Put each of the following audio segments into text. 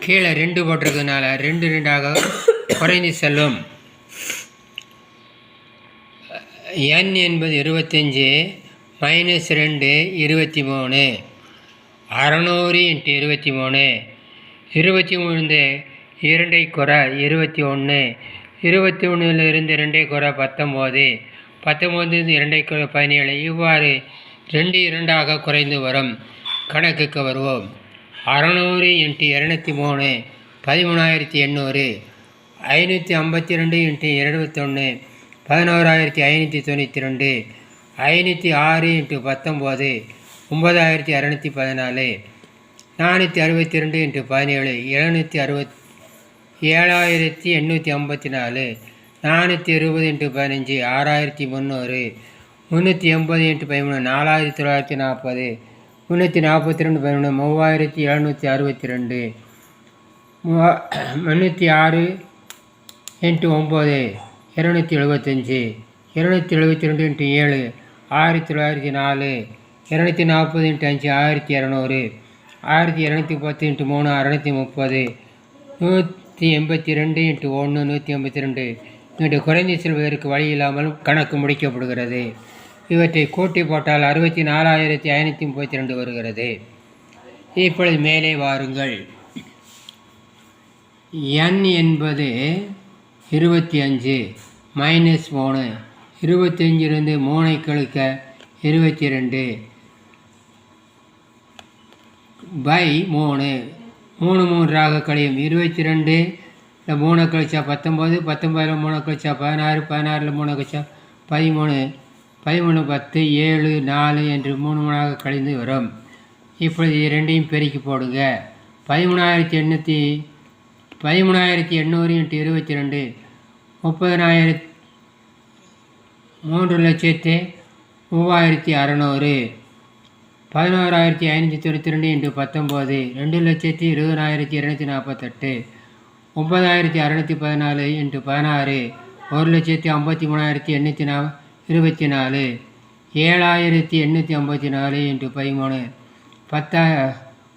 கீழே ரெண்டு போட்டிருக்கிறதுனால ரெண்டு ரெண்டாக குறைந்து செல்லும். என் என்பது இருபத்தஞ்சி மைனஸ் ரெண்டு இருபத்தி மூணு. அறநூறு இன்ட்டு இருபத்தி மூணு. இருபத்தி மூணு இரண்டை குறை இருபத்தி ஒன்று. இருபத்தி ஒன்றுலேருந்து ரெண்டை குறை பத்தொம்போது. பத்தொம்போது இரண்டை குறை பதினேழு. இவ்வாறு ரெண்டு இரண்டாக குறைந்து வரும். கணக்குக்கு வருவோம். அறநூறு இன்ட்டு இரநூத்தி மூணு பதிமூணாயிரத்தி எண்ணூறு ஐநூற்றி ஐம்பத்தி ரெண்டு இன்ட்டு இருபத்தொன்று பதினோராயிரத்தி ஐநூற்றி தொண்ணூற்றி ரெண்டு ஐநூற்றி ஆறு இன்ட்டு பத்தொம்போது ஒம்பதாயிரத்தி அறநூற்றி பதினாலு நானூற்றி அறுபத்தி ரெண்டு இன்ட்டு பதினேழு எழுநூற்றி அறுபத் ஏழாயிரத்தி எண்ணூற்றி ஐம்பத்தி நாலு நானூற்றி இருபது இன்ட்டு பதினஞ்சு ஆறாயிரத்தி முந்நூறு முந்நூற்றி எண்பது இன்ட்டு பதிமூணு நாலாயிரத்தி தொள்ளாயிரத்தி நாற்பது முந்நூற்றி நாற்பத்தி ரெண்டு பதினொன்று மூவாயிரத்தி எழுநூற்றி அறுபத்தி ரெண்டு. மூவா முந்நூற்றி ஆறு இன்ட்டு ஒம்பது இரநூத்தி எழுபத்தஞ்சி இரநூத்தி எழுபத்தி ரெண்டு இன்ட்டு ஏழு ஆயிரத்தி தொள்ளாயிரத்தி நாலு இரநூத்தி நாற்பது இன்ட்டு அஞ்சு ஆயிரத்தி இரநூறு ஆயிரத்தி இரநூத்தி பத்து இன்ட்டு மூணு அறநூற்றி முப்பது நூற்றி எண்பத்தி ரெண்டு இன்ட்டு ஒன்று நூற்றி எண்பத்தி ரெண்டு. இன்று குறைந்து செல்வதற்கு வழி இல்லாமல் கணக்கு முடிக்கப்படுகிறது. இவற்றை கூட்டி போட்டால் அறுபத்தி நாலாயிரத்தி ஐநூற்றி முப்பத்தி ரெண்டு வருகிறது. இப்பொழுது மேலே வாருங்கள். என் என்பது இருபத்தி அஞ்சு மைனஸ் மூணு. இருபத்தஞ்சிலிருந்து மூணை கழிக்க இருபத்தி ரெண்டு பை மூணு. மூணு மூன்றாக கழியும் இருபத்தி ரெண்டு இல்லை மூணு கழிச்சா பத்தொம்போது பத்தொம்போதில் மூணு கழிச்சா பதினாறு பதினாறில் மூணு கழிச்சா பதிமூணு. பதிமூணு பத்து ஏழு நாலு என்று மூணு மூணாக கழிந்து வரும். இப்பொழுது இரண்டையும் ரெண்டையும் பெருக்கி போடுங்க. பதிமூணாயிரத்தி எண்ணூற்றி பதிமூணாயிரத்தி எண்ணூறு இன்ட்டு இருபத்தி ரெண்டு முப்பதனாயிரத்தி மூன்று லட்சத்து மூவாயிரத்தி அறநூறு பதினோராயிரத்தி ஐநூற்றி தொண்ணூற்றி ரெண்டு இன்ட்டு பத்தொம்போது ரெண்டு லட்சத்தி இருபதாயிரத்தி இரநூத்தி நாற்பத்தெட்டு ஒம்பதாயிரத்தி அறநூற்றி பதினாலு இன்ட்டு பதினாறு ஒரு லட்சத்தி ஐம்பத்தி மூணாயிரத்தி எண்ணூற்றி நா இருபத்தி நாலு ஏழாயிரத்தி எண்ணூற்றி ஐம்பத்தி நாலு இன்ட்டு பதிமூணு. பத்தா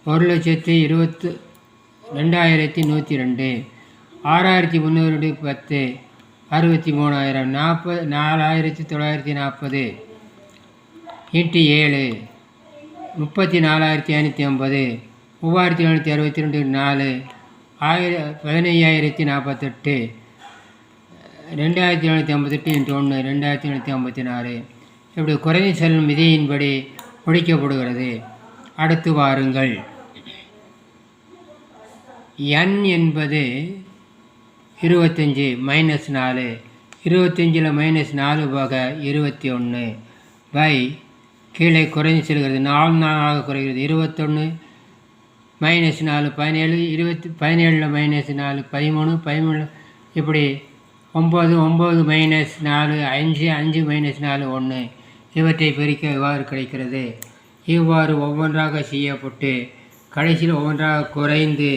ஒரு லட்சத்தி இருபத்து ரெண்டாயிரத்தி நூற்றி ரெண்டு. ஆறாயிரத்தி முந்நூறு பத்து. அறுபத்தி மூணாயிரம் நாற்பது நாலாயிரத்தி தொள்ளாயிரத்தி நாற்பது. இன்ட்டு ஏழு. முப்பத்தி நாலாயிரத்தி ஐநூற்றி ஐம்பது. மூவாயிரத்தி எழுநூற்றி அறுபத்தி ரெண்டு நாலு. ஆயிர பதினையாயிரத்தி நாற்பத்தெட்டு. ரெண்டாயிரத்தி எழுநூற்றி ஐம்பத்தெட்டு இன்ட்டு ஒன்று ரெண்டாயிரத்தி எழுநூற்றி ஐம்பத்தி நாலு. இப்படி குறைந்து செல்லும் விதியின்படி முடிக்கப்படுகிறது. அடுத்து வாருங்கள். என் என்பது இருபத்தஞ்சி மைனஸ் நாலு. இருபத்தஞ்சில் மைனஸ் நாலு போக இருபத்தி ஒன்று. பை கீழே குறைந்து செல்கிறது. நாலு நாளாக குறைகிறது. இருபத்தொன்று மைனஸ் நாலு பதினேழு இருபத்தி பதினேழில் மைனஸ் நாலு பதிமூணு பதிமூணு. இப்படி ஒம்பது ஒம்பது மைனஸ் நாலு அஞ்சு அஞ்சு மைனஸ் நாலு ஒன்று இவற்றை பிரிக்க இவ்வாறு கிடைக்கிறது? இவ்வாறு ஒவ்வொன்றாக செய்யப்பட்டு கடைசியில் ஒவ்வொன்றாக குறைந்து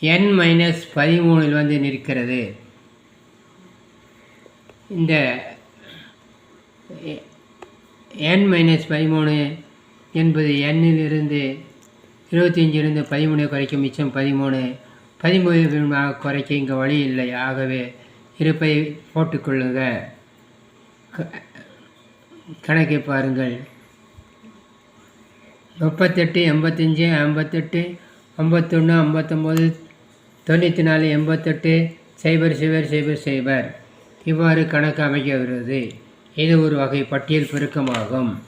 என் மைனஸ் பதிமூணில் வந்து நிற்கிறது. இந்த என் மைனஸ் பதிமூணு என்பது எண்ணிலிருந்து இருபத்தஞ்சிலிருந்து பதிமூணு குறைக்கும் மிச்சம் பதிமூணு. பதிமூணு குறைக்க இங்கே வழி இல்லை. ஆகவே இருப்பை போட்டுக்கொள்ளுங்க க- கணக்கை பாருங்கள். முப்பத்தெட்டு எண்பத்தஞ்சு ஐம்பத்தெட்டு ஐம்பத்தொன்று ஐம்பத்தொம்போது தொண்ணூற்றி நாலு எண்பத்தெட்டு சைபர் சைபர் சைபர் சைபர். இவ்வாறு கணக்கு அமைக்கிறது இது ஒரு வகை பட்டியல் பெருக்கமாகும்.